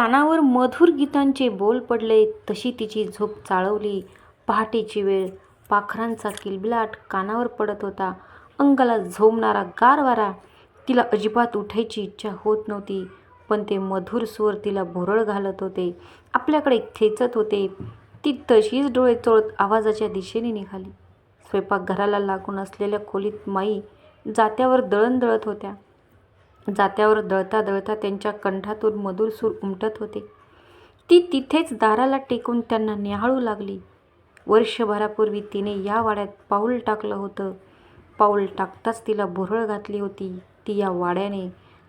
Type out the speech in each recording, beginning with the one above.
कानावर मधुर गीतांचे बोल पडले तशी तिची झोप चाळवली. पहाटेची वेळ पाखरांचा किलबिलाट कानावर पडत होता. अंगाला झोंबणारा गार वारा तिला अजिबात उठायची इच्छा होत नव्हती पण ते मधुर स्वर तिला भुरळ घालत होते. आपल्याकडे खेचत होते. ती तशीच डोळे चोळत आवाजाच्या दिशेने निघाली. स्वयंपाकघराला लागून असलेल्या खोलीत माई जात्यावर दळण दळत होत्या. जात्यावर दळता दळता त्यांच्या कंठातून मधुर सूर उमटत होते. ती तिथेच दाराला टेकून त्यांना निहाळू लागली. वर्षभरापूर्वी तिने या वाड्यात पाऊल टाकलं होतं. पाऊल टाकताच तिला भुरळ घातली होती. ती या वाड्याने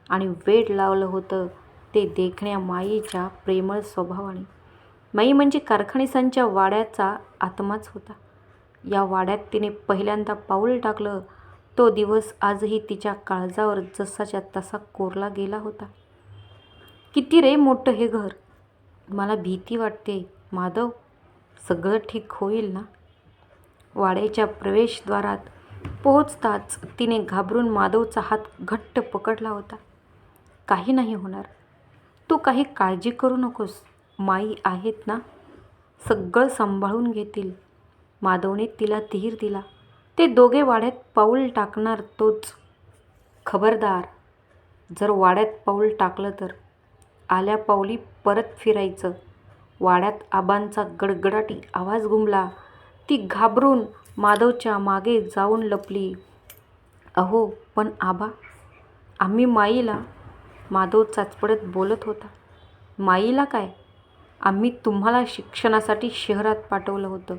आणि वेड लावलं होतं. ते देखण्या माईच्या प्रेमळ स्वभावाने. माई म्हणजे कारखानिसांच्या वाड्याचा आत्माच होता. या वाड्यात तिने पहिल्यांदा पाऊल टाकलं तो दिवस आजही तिच्या काळजावर जसाच्या तसा कोरला गेला होता. किती रे मोठं हे घर. मला भीती वाटते. माधव सगळं ठीक होईल ना? वाड्याच्या प्रवेशद्वारात पोहोचताच तिने घाबरून माधवचा हात घट्ट पकडला होता. काही नाही होणार. तू काही काळजी करू नकोस. माई आहेत ना? सगळं सांभाळून घेतील. माधवने तिला धीर दिला. ते दोघे वाड्यात पाऊल टाकणार तोच. खबरदार जर वाड्यात पाऊल टाकलं तर. आल्या पाऊली परत फिरायचं. वाड्यात आबांचा गडगडाटी आवाज घुमला. ती घाबरून माधवच्या मागे जाऊन लपली. अहो पण आबा आम्ही माईला माधव चाचपडत बोलत होता. माईला काय? आम्ही तुम्हाला शिक्षणासाठी शहरात पाठवलं होतं.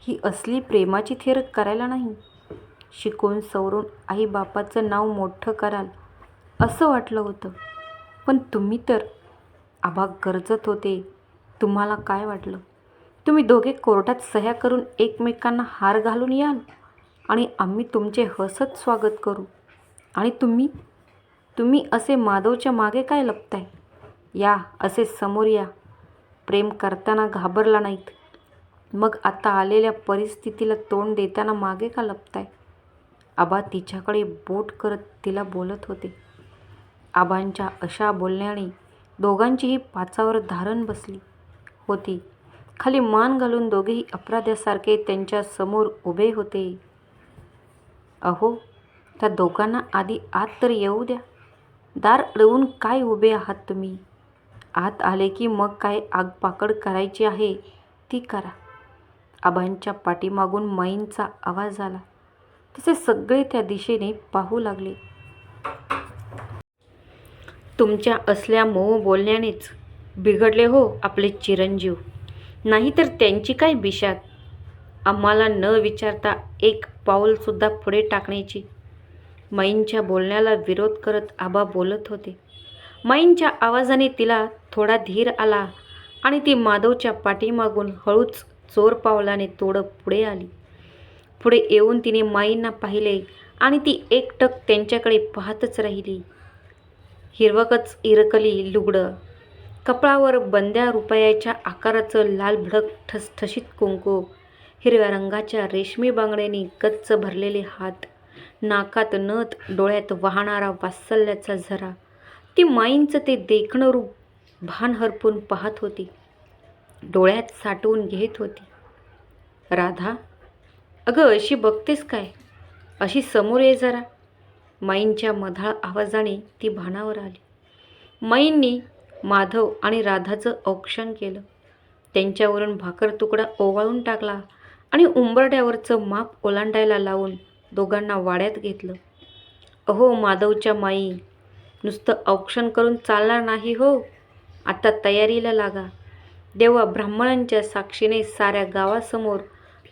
ही असली प्रेमाची थेर करायला नाही. शिकून सवरून आई बापाचं नाव मोठं कराल असं वाटलं होतं. पण तुम्ही तर आबा गरजत होते. तुम्हाला काय वाटलं? तुम्ही दोघे कोर्टात सह्या करून एकमेकांना हार घालून याल आणि आम्ही तुमचे हसत स्वागत करू. आणि तुम्ही तुम्ही असे माधवच्या मागे काय लपताय? या असे समोर या. प्रेम करताना घाबरला नाहीत. मग आता आलेल्या परिस्थितीला तोंड देताना मागे का लपताय? आबा तिच्याकडे बोट करत तिला बोलत होते. आबांच्या अशा बोलण्याने दोघांचीही पाचावर धारण बसली होती. खाली मान घालून दोघेही अपराध्यासारखे त्यांच्यासमोर उभे होते. अहो त्या दोघांना आधी आत तर येऊ द्या. दार अडवून काय उभे आहात तुम्ही? आत आले की मग काय आगपाकड करायची आहे ती करा. आबांच्या पाठीमागून माईंचा आवाज आला. तसे सगळे त्या दिशेने पाहू लागले. तुमच्या असल्या मोह बोलण्यानेच बिघडले हो आपले चिरंजीव. नाहीतर त्यांची काय बिशात आम्हाला न विचारता एक पाऊलसुद्धा पुढे टाकण्याची. माईंच्या बोलण्याला विरोध करत आबा बोलत होते. माईंच्या आवाजाने तिला थोडा धीर आला आणि ती माधवच्या पाठीमागून हळूच चोर पावलाने तोडं पुढे आली. पुढे येऊन तिने माईंना पाहिले आणि ती एकटक त्यांच्याकडे पाहतच राहिली. हिरवकच इरकली लुगडं. कपळावर बंद्या रुपयाच्या आकाराचं लाल भडक ठसठशीत कुंकू. हिरव्या रंगाच्या रेशमी बांगड्यांनी गच्च भरलेले हात. नाकात नथ डोळ्यात वाहणारा वात्सल्याचा झरा. ती माईंचं ते देखणं रूप भान हरपून पाहत होती. डोळ्यात साठवून घेत होती. राधा अगं अशी बघतेस काय? अशी समोर ये जरा. माईंच्या मधाळ आवाजाने ती भानावर आली. माईंनी माधव आणि राधाचं औक्षण केलं. त्यांच्यावरून भाकर तुकडा ओवाळून टाकला आणि उंबरड्यावरचं माप ओलांडायला लावून दोघांना वाड्यात घेतलं. अहो माधवच्या माई नुसतं औक्षण करून चालणार नाही हो. आता तयारीला लागा. देवा ब्राह्मणांच्या साक्षीने साऱ्या गावासमोर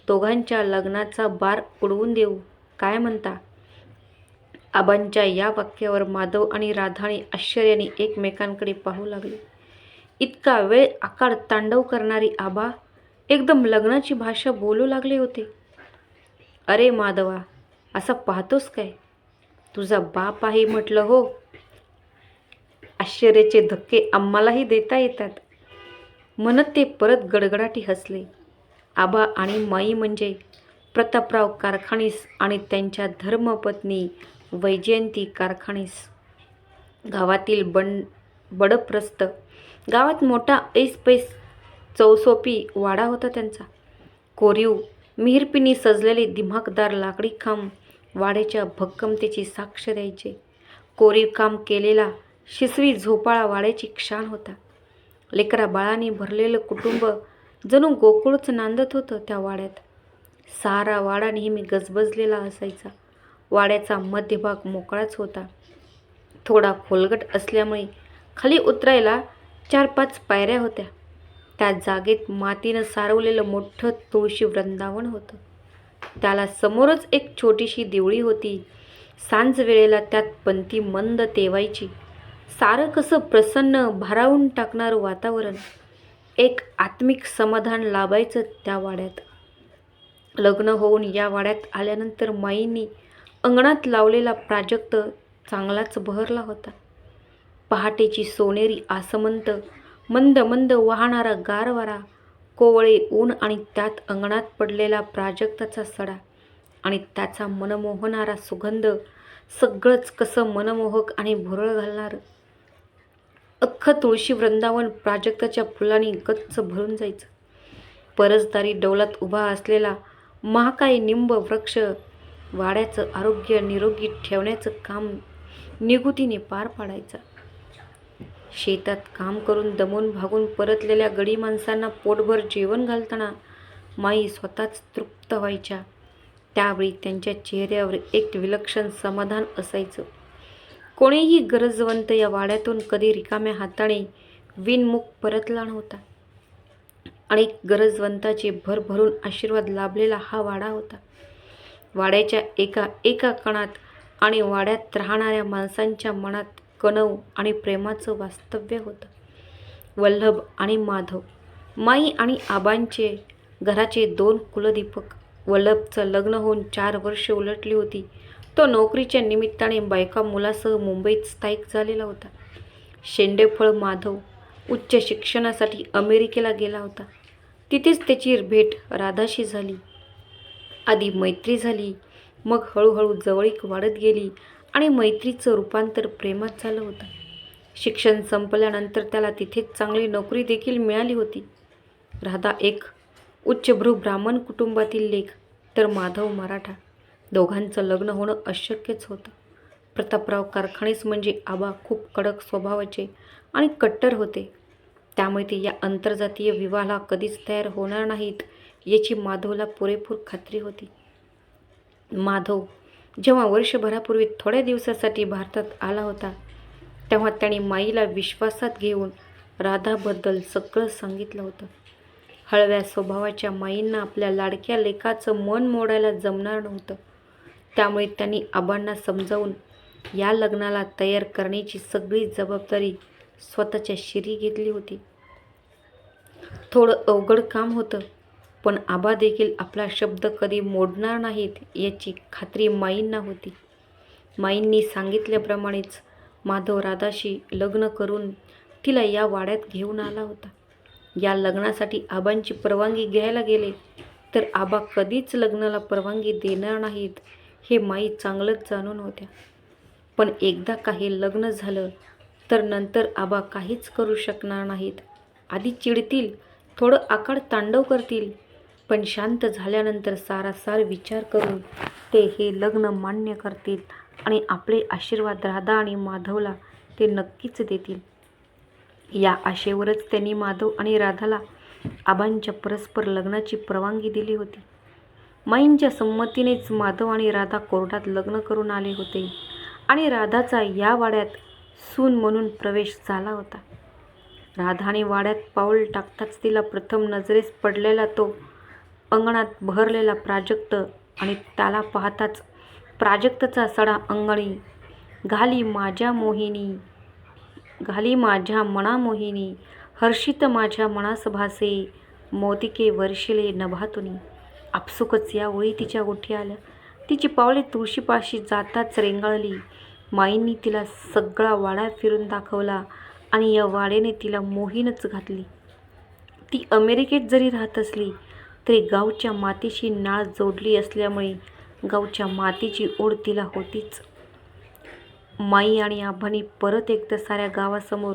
दोघांच्या लग्नाचा बार उडवून देऊ. काय म्हणता? आबांच्या या वाक्यावर माधव आणि राधाने आश्चर्याने एकमेकांकडे पाहू लागले. इतका वेळ आकार तांडव करणारी आबा एकदम लग्नाची भाषा बोलू लागले होते. अरे माधवा असा पाहतोस काय? तुझा बाप आहे म्हटलं हो. आश्चर्याचे धक्के आम्हालाही देता येतात. म्हणत ते परत गडगडाटी हसले. आबा आणि माई म्हणजे प्रतापराव कारखानीस आणि त्यांच्या धर्मपत्नी वैजयंती कारखानीस. गावातील बंड बडप्रस्त गावात मोठा ऐस पैस चौसोपी वाडा होता त्यांचा. कोरीव मिहिरपिनी सजलेले दिमाकदार लाकडी खांब वाड्याच्या भक्कमतेची साक्ष द्यायचे. कोरीव काम केलेला शिसवी झोपाळा वाड्याची क्षाण होता. लेकरा बाळाने भरलेलं कुटुंब जणू गोकुळच नांदत होतं त्या वाड्यात. सारा वाडा नेहमी गजबजलेला असायचा. वाड्याचा मध्यभाग मोकळाच होता. थोडा खोलगट असल्यामुळे खाली उतरायला चार पाच पायऱ्या होत्या. त्या जागेत मातीनं सारवलेलं मोठं तुळशी वृंदावन होतं. त्याला समोरच एक छोटीशी देवळी होती. सांज वेळेला त्यात पंथी मंद तेवायची. सारं कसं प्रसन्न भारावून टाकणारं वातावरण एक आत्मिक समाधान लाभायचं त्या वाड्यात. लग्न होऊन या वाड्यात आल्यानंतर माईंनी अंगणात लावलेला प्राजक्त चांगलाच बहरला होता. पहाटेची सोनेरी आसमंत मंद मंद वाहणारा गारवारा कोवळे ऊन आणि त्यात अंगणात पडलेला प्राजक्ताचा सडा आणि त्याचा मनमोहणारा सुगंध सगळंच कसं मनमोहक आणि भुरळ घालणारं. अख्खं तुळशी वृंदावन प्राजक्ताच्या फुलांनी गच्च भरून जायचं. परसदारी डौलात उभा असलेला महाकाय निंब वृक्ष वाड्याचं आरोग्य निरोगी ठेवण्याचं काम निगुतीने पार पाडायचा. शेतात काम करून दमून भागून परतलेल्या गडी माणसांना पोटभर जेवण घालताना माई स्वतःच तृप्त व्हायच्या. त्यावेळी त्यांच्या चेहऱ्यावर एक विलक्षण समाधान असायचं. कोणीही गरजवंत या वाड्यातून कधी रिकाम्या हाताने विनमुख परतला नव्हता. अनेक गरजवंताचे भरभरून आशीर्वाद लाभलेला हा वाडा होता. वाड्याच्या एका एका कणात आणि वाड्यात राहणाऱ्या माणसांच्या मनात कणव आणि प्रेमाचं वास्तव्य होतं. वल्लभ आणि माधव माई आणि आबांचे घराचे दोन कुलदीपक वल्लभचं लग्न होऊन चार वर्ष उलटली होती. तो नोकरीच्या निमित्ताने बायका मुलासह मुंबईत स्थायिक झालेला होता. शेंडेफळ माधव उच्च शिक्षणासाठी अमेरिकेला गेला होता. तिथेच त्याची भेट राधाशी झाली. आधी मैत्री झाली मग हळूहळू जवळीक वाढत गेली आणि मैत्रीचं रूपांतर प्रेमात झालं होतं. शिक्षण संपल्यानंतर त्याला तिथेच चांगली नोकरी देखील मिळाली होती. राधा एक उच्चभ्रू ब्राह्मण कुटुंबातील लेख तर माधव मराठा. दोघांचं लग्न होणं अशक्यच होतं. प्रतापराव कारखानीस म्हणजे आबा खूप कडक स्वभावाचे आणि कट्टर होते. त्यामुळे ते या आंतरजातीय विवाहाला कधीच तयार होणार नाहीत याची माधवला पुरेपूर खात्री होती. माधव जेव्हा वर्षभरापूर्वी थोड्या दिवसासाठी भारतात आला होता तेव्हा त्याने माईला विश्वासात घेऊन राधाबद्दल सगळं सांगितलं होतं. हळव्या स्वभावाच्या माईंना आपल्या लाडक्या लेखाचं मन मोडायला जमणार नव्हतं. त्यामुळे त्यांनी आबांना समजावून या लग्नाला तयार करण्याची सगळी जबाबदारी स्वतःच्या शिरी घेतली होती. थोडं अवघड काम होतं पण आबा देखील आपला शब्द कधी मोडणार नाहीत याची खात्री माईंना होती. माईंनी सांगितल्याप्रमाणेच माधव राधाशी लग्न करून तिला या वाड्यात घेऊन आला होता. या लग्नासाठी आबांची परवानगी घ्यायला गेले तर आबा कधीच लग्नाला परवानगी देणार नाहीत हे माई चांगलंच जाणून होत्या. पण एकदा काही लग्न झालं तर नंतर आबा काहीच करू शकणार नाहीत. आधी चिडतील थोडं आकाड तांडव करतील. पण शांत झाल्यानंतर सारासार विचार करून ते हे लग्न मान्य करतील आणि आपले आशीर्वाद राधा आणि माधवला ते नक्कीच देतील. या आशेवरच त्यांनी माधव आणि राधाला आबांच्या परस्पर लग्नाची परवानगी दिली होती. माईंच्या संमतीनेच माधव आणि राधा कोर्टात लग्न करून आले होते आणि राधाचा या वाड्यात सून म्हणून प्रवेश झाला होता. राधाने वाड्यात पाऊल टाकताच तिला प्रथम नजरेस पडलेला तो अंगणात बहरलेला प्राजक्त आणि त्याला पाहताच प्राजक्तचा सडा अंगणी घाली माझ्या मोहिनी घाली माझ्या मना मोहिनी हर्षित माझ्या मनास भासे मोतिके वर्षिले नभातुनी. आपसुकच या ओळी तिच्या गोठी आल्या. तिची पावले तुळशीपाशी जाताच रेंगाळली. माईंनी तिला सगळा वाडा फिरून दाखवला आणि या वाड्याने तिला मोहीनच घातली. ती अमेरिकेत जरी राहत असली तरी गावच्या मातीशी नाळ जोडली असल्यामुळे गावच्या मातीची ओढ तिला होतीच. माई आणि आभानी परत एकदा साऱ्या गावासमोर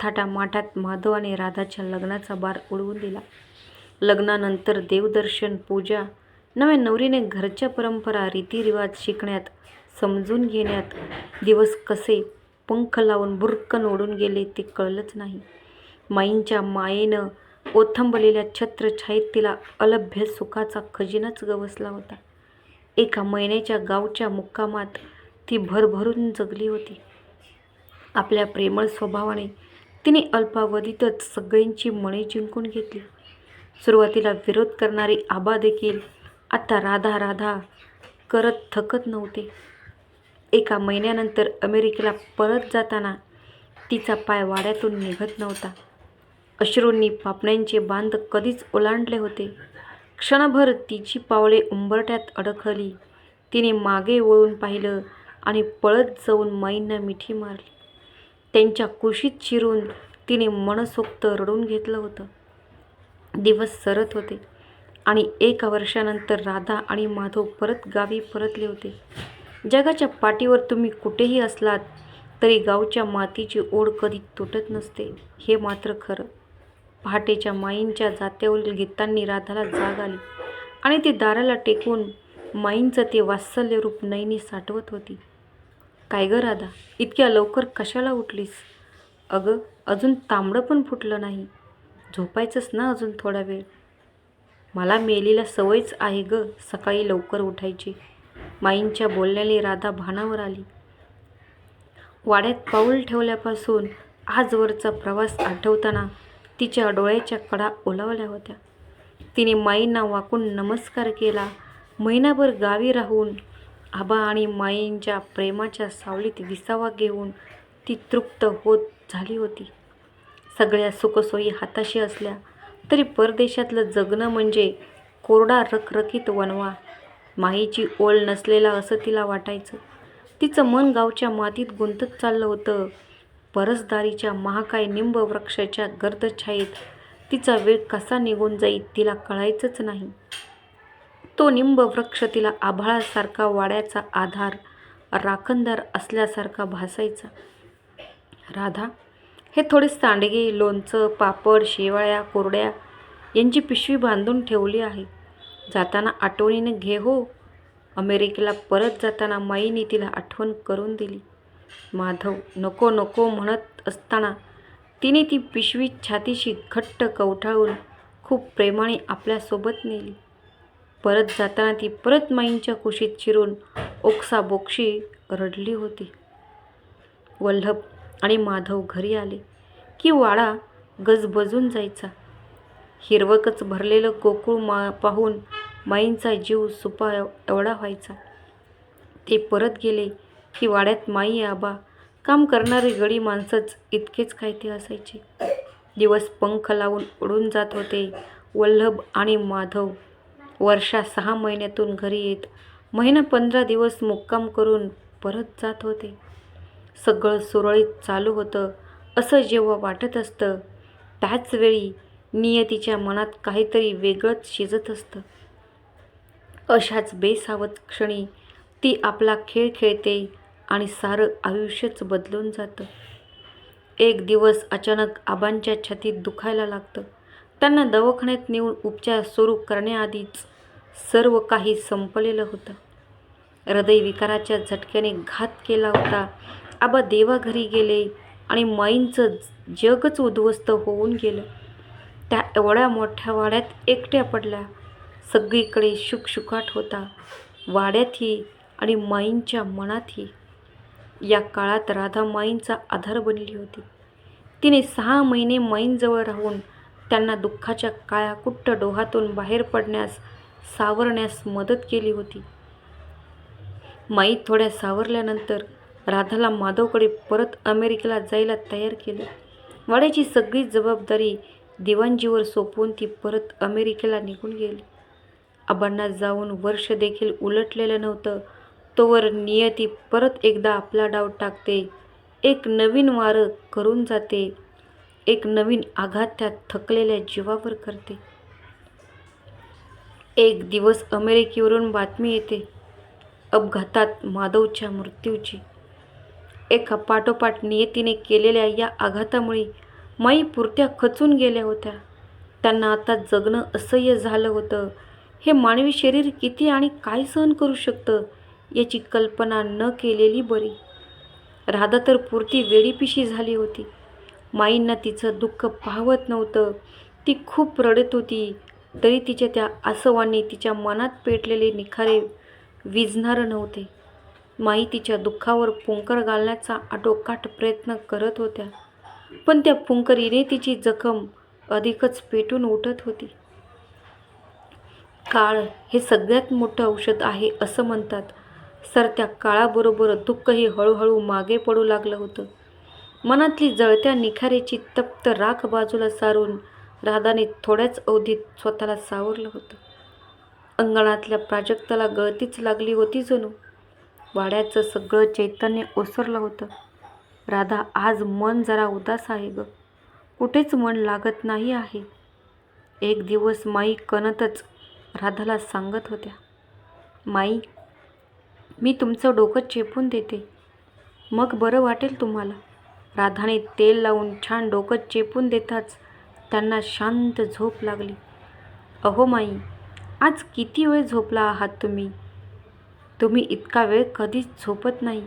थाटामाटात माधव आणि राधाच्या लग्नाचा बार उडवून दिला. लग्नानंतर देवदर्शन पूजा नव्या नवरीने घरच्या परंपरा रीतिरिवाज शिकण्यात समजून घेण्यात दिवस कसे पंख लावून बुरकन ओढून गेले ते कळलंच नाही. माईंच्या मायेनं ओथंबलेल्या छत्रछायेत तिला अलभ्य सुखाचा खजिनाच गवसला होता. एका महिन्याच्या गावच्या मुक्कामात ती भरभरून जगली होती. आपल्या प्रेमळ स्वभावाने तिने अल्पावधीतच सगळ्यांची मने जिंकून घेतली. सुरुवातीला विरोध करणारी आबा देखील आता राधा राधा करत थकत नव्हते. एका महिन्यानंतर अमेरिकेला परत जाताना तिचा पाय वाड्यातून निघत नव्हता. अश्रूंनी पापण्यांचे बांध कधीच ओलांडले होते. क्षणभर तिची पावले उंबरट्यात अडखली. तिने मागे वळून पाहिलं आणि पळत जाऊन माईंना मिठी मारली. त्यांच्या कुशीत शिरून तिने मनसोक्त रडून घेतलं होतं. दिवस सरत होते. आणि एका वर्षानंतर राधा आणि माधव परत गावी परतले होते. जगाच्या पाठीवर तुम्ही कुठेही असलात तरी गावच्या मातीची ओढ कधी तुटत नसते. हे मात्र खरं. पहाटेच्या माईंच्या जात्यावरील गीतांनी राधाला जाग आली आणि ती दाराला टेकून माईंचं ते वात्सल्य रूप नयनी साठवत होती. काय गं राधा इतक्या लवकर कशाला उठलीस? अगं अजून तांबडं पण फुटलं नाही. झोपायचंच ना अजून थोडा वेळ? मला मेलीला सवयच आहे गं सकाळी लवकर उठायची. माईंच्या बोलण्याने राधा भानावर आली. वाड्यात पाऊल ठेवल्यापासून आजवरचा प्रवास आठवताना तिच्या डोळ्याच्या कडा ओलावल्या होत्या. तिने माईंना वाकून नमस्कार केला. महिनाभर गावी राहून आबा आणि माईंच्या प्रेमाच्या सावलीत विसावा घेऊन ती तृप्त होत झाली होती. सगळ्या सुखसोयी हाताशी असल्या तरी परदेशातलं जगणं म्हणजे कोरडा रखरखीत वनवा माईची ओळ नसलेला असं तिला वाटायचं. तिचं मन गावच्या मातीत गुंतत चाललं होतं. परसदारीच्या महाकाय निंब वृक्षाच्या गर्दछायेत तिचा वेळ कसा निघून जाईल तिला कळायचंच नाही. तो निंब वृक्ष तिला आभाळासारखा वाड्याचा आधार राखणदार असल्यासारखा भासायचा. राधा हे थोडे सांडगे लोणचं पापड शेवाळ्या कोरड्या यांची पिशवी बांधून ठेवली आहे. जाताना आठवणीने घे हो. अमेरिकेला परत जाताना माईने तिला आठवण करून दिली. माधव नको नको म्हणत असताना तिने ती पिशवी छातीशी घट्ट कवठाळून खूप प्रेमाने आपल्यासोबत नेली. परत जाताना ती परत माईंच्या कुशीत शिरून ओक्साबोक्षी रडली होती. वल्लभ आणि माधव घरी आले की वाडा गजबजून जायचा. हिरवकच भरलेलं गोकुळ मा पाहून माईंचा जीव सुपा एवढा व्हायचा. ते परत गेले की वाड्यात माई आबा काम करणारी गडी माणसंच इतकेच काय ते असायचे. दिवस पंख लावून उडून जात होते वल्लभ आणि माधव. वर्षा सहा महिन्यातून घरी येत महिना पंधरा दिवस मुक्काम करून परत जात होते. सगळं सुरळीत चालू होतं असं जेव्हा वाटत असतं त्याच वेळी नियतीच्या मनात काहीतरी वेगळंच शिजत असतं. अशाच बेसावत क्षणी ती आपला खेळ खेळते आणि सारं आयुष्यच बदलून जातं. एक दिवस अचानक आबांच्या छातीत दुखायला लागतं. त्यांना दवाखान्यात नेऊन उपचार सुरू करण्याआधीच सर्व काही संपलेलं होतं. हृदयविकाराच्या झटक्याने घात केला होता. आबा देवाघरी गेले आणि माईंचं जगच उद्ध्वस्त होऊन गेलं. त्या एवढ्या मोठ्या वाड्यात एकट्या पडल्या. सगळीकडे शुकशुकाट होता. वाड्यातही आणि माईंच्या मनातही या काळात राधा माईंचा आधार बनली होती. तिने सहा महिने माईंजवळ राहून त्यांना दुःखाच्या काळ्या कुट्ट डोहातून बाहेर पडण्यास सावरण्यास मदत केली होती. माई थोड्या सावरल्यानंतर राधाला माधवकडे परत अमेरिकेला जायला तयार केलं. वाड्याची सगळी जबाबदारी दिवाणजीवर सोपवून ती परत अमेरिकेला निघून गेली. आबांना जाऊन वर्ष देखील उलटलेलं नव्हतं. तोवर नियती परत एकदा आपला डाव टाकते. एक नवीन वारं करून जाते. एक नवीन आघात त्या थकलेल्या जीवावर करते. एक दिवस अमेरिकेवरून बातमी येते. अपघातात माधवच्या मृत्यूची. एका पाठोपाठ नियतीने केलेल्या या आघातामुळे माई पुरत्या खचून गेल्या होत्या. त्यांना आता जगणं असह्य झालं होतं. हे मानवी शरीर किती आणि काय सहन करू शकतं याची कल्पना न केलेली बरी. राधा तर पुरती वेडीपिशी झाली होती. माईंना तिचं दुःख पाहवत नव्हतं. ती खूप रडत होती. तरी तिच्या त्या आसवांनी तिच्या मनात पेटलेले निखारे विझणारं नव्हते. माई तिच्या दुःखावर पुंकर घालण्याचा आटोकाट प्रयत्न करत होत्या. पण त्या पुंकरीने तिची जखम अधिकच पेटून उठत होती. काळ हे सगळ्यात मोठं औषध आहे असं म्हणतात. सर त्या काळाबरोबर दुःखही हळूहळू मागे पडू लागलं होतं. मनातली जळत्या निखारेची तप्त राख बाजूला सारून राधाने थोड्याच अवधीत स्वतःला सावरलं होतं. अंगणातल्या प्राजक्ताला गळतीच लागली होती जणू. वाड्याचं सगळं चैतन्य ओसरलं होतं. राधा आज मन जरा उदास आहे ग. कुठेच मन लागत नाही आहे. एक दिवस माई कणतच राधाला सांगत होत्या माई मी तुमचं डोकं चेपून देते. मग बरं वाटेल तुम्हाला. राधाने तेल लावून छान डोकं चेपून देताच त्यांना शांत झोप लागली. अहो माई आज किती वेळ झोपला आहात तुम्ही? तुम्ही इतका वेळ कधीच झोपत नाही.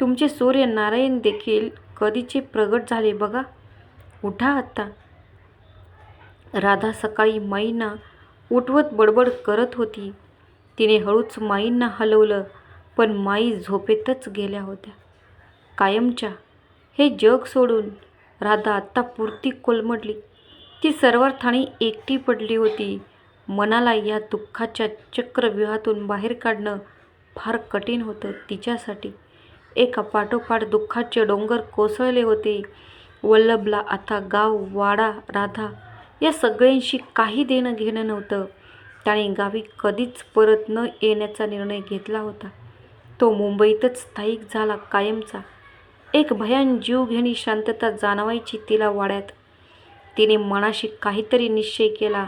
तुमचे सूर्य नारायण देखील कधीचे प्रगट झाले बघा. उठा आत्ता राधा सकाळी माईंना उठवत बडबड करत होती. तिने हळूच माईंना हलवलं पण माई झोपेतच गेल्या होत्या. कायमच्या हे जग सोडून राधा आत्ता पुरती कोलमडली. ती सर्वार्थाने एकटी पडली होती. मनाला या दुःखाच्या चक्रव्यूहातून बाहेर काढणं फार कठीण होतं तिच्यासाठी. एका पाठोपाठ दुःखाचे डोंगर कोसळले होते. वल्लभला आता गाव वाडा राधा या सगळ्यांशी काही देणं घेणं नव्हतं. त्याने गावी कधीच परत न येण्याचा निर्णय घेतला होता. तो मुंबईतच स्थायिक झाला कायमचा. एक भयान जीवघेणी शांतता जाणवायची तिला वाड्यात. तिने मनाशी काहीतरी निश्चय केला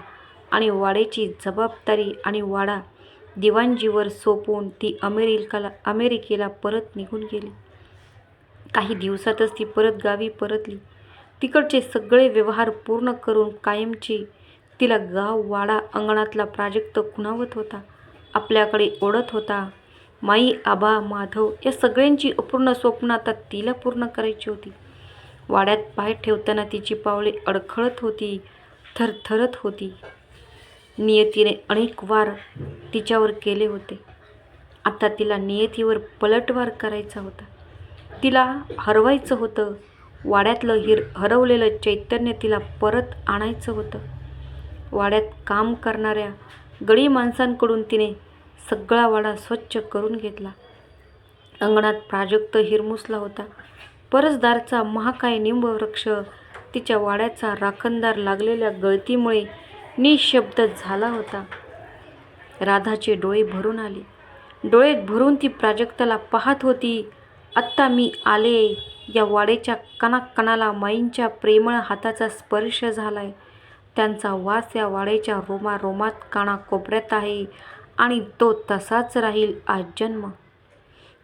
आणि वाड्याची जबाबदारी आणि वाडा दिवाणजीवर सोपवून ती अमेरिकाला अमेरिकेला परत निघून गेली. काही दिवसातच ती परत गावी परतली. तिकडचे सगळे व्यवहार पूर्ण करून कायमची तिला गाव वाडा अंगणातला प्राजक्त खुणावत होता. आपल्याकडे ओढत होता. माई आबा माधव या सगळ्यांची अपूर्ण स्वप्न आता तिला पूर्ण करायची होती. वाड्यात पाय ठेवताना तिची पावले अडखळत होती थरथरत होती. नियतीने अनेक वार तिच्यावर केले होते. आता तिला नियतीवर पलटवार करायचा होता. तिला हरवायचं होतं. वाड्यातलं हिर हरवलेलं चैतन्य तिला परत आणायचं होतं. वाड्यात काम करणाऱ्या गडी माणसांकडून तिने सगळा वाडा स्वच्छ करून घेतला. अंगणात प्राजक्त हिरमुसला होता. परसदारचा महाकाय निंबवृक्ष तिच्या वाड्याचा राखणदार लागलेल्या गळतीमुळे निशब्द झाला होता. राधाचे डोळे भरून आले. डोळे भरून ती प्राजक्ताला पाहत होती आत्ता मी आले. या वाडेच्या कणाकणाला माईंच्या प्रेमळ हाताचा स्पर्श झालाय. त्यांचा वास या वाडेच्या रोमा रोमात काना कोपऱ्यात आहे आणि तो तसाच राहील आज जन्म.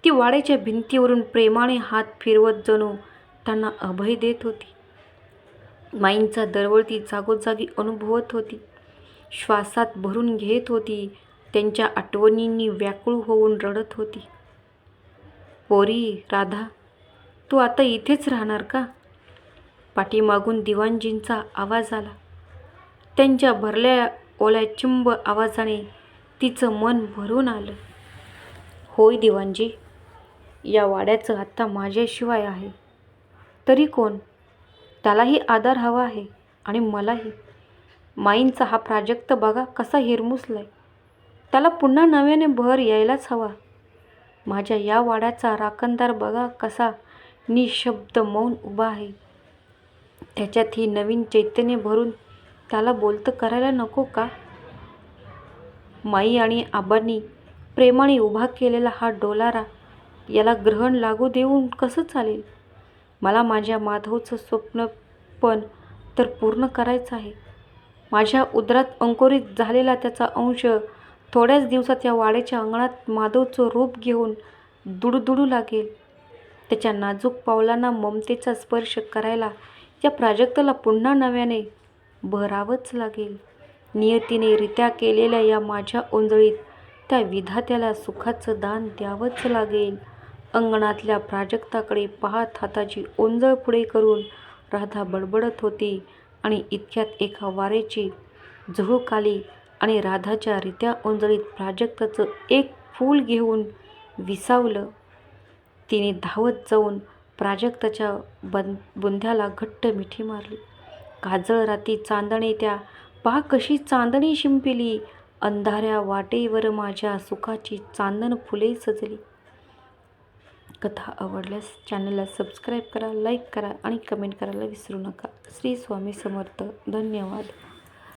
ती वाड्याच्या भिंतीवरून प्रेमाने हात फिरवत जणू त्यांना अभय देत होती. माईंचा दरवळ ती जागोजागी अनुभवत होती. श्वासात भरून घेत होती. त्यांच्या आठवणींनी व्याकुळ होऊन रडत होती. पोरी राधा तू आता इथेच राहणार का? पाठीमागून दिवाणजींचा आवाज आला. त्यांच्या भरल्या ओल्या चिंब आवाजाने तिचं मन भरून आलं. होय दिवाणजी या वाड्याचं आत्ता माझ्याशिवाय आहे. तरी कोण त्यालाही आधार हवा आहे आणि मलाही. माईंचा हा प्राजक्त बघा कसा हिरमुसलाय. त्याला पुन्हा नव्याने भर यायलाच हवा. माझ्या या वाड्याचा राखणदार बघा कसा निशब्द मौन उभा आहे. त्याच्यात ही नवीन चैतन्य भरून त्याला बोलतं करायला नको का? माई आणि आबांनी प्रेमाने उभा केलेला हा डोलारा याला ग्रहण लागू देऊन कसं चालेल? मला माझ्या माधवचं स्वप्न पण तर पूर्ण करायचं आहे. माझ्या उदरात अंकुरित झालेला त्याचा अंश थोड्याच दिवसात या वाड्याच्या अंगणात माधवचं रूप घेऊन दुडदुडू लागेल. त्याच्या नाजूक पावलांना ममतेचा स्पर्श करायला या प्राजक्ताला पुन्हा नव्याने भरावंच लागेल. नियतीने रित्या केलेल्या या माझ्या ओंजळीत त्या विधात्याला सुखाचं दान द्यावंच लागेल. अंगणातल्या प्राजक्ताकडे पाहत हाताची ओंजळ पुढे करून राधा बडबडत होती आणि इतक्यात एका वाऱ्याची झुळूक आली आणि राधाच्या रित्या ओंजळीत प्राजक्ताचं एक फूल घेऊन विसावलं. तिने धावत जाऊन प्राजक्ताच्या बन बुंध्याला घट्ट मिठी मारली. काजळ राती चांदणे त्या पहा कशी चांदणी शिंपिली. अंधाऱ्या वाटेवर माझ्या सुखाची चांदण फुले सजली. कथा आवडल्यास चॅनलला सबस्क्राईब करा लाईक करा आणि कमेंट करायला विसरू नका. श्री स्वामी समर्थ. धन्यवाद.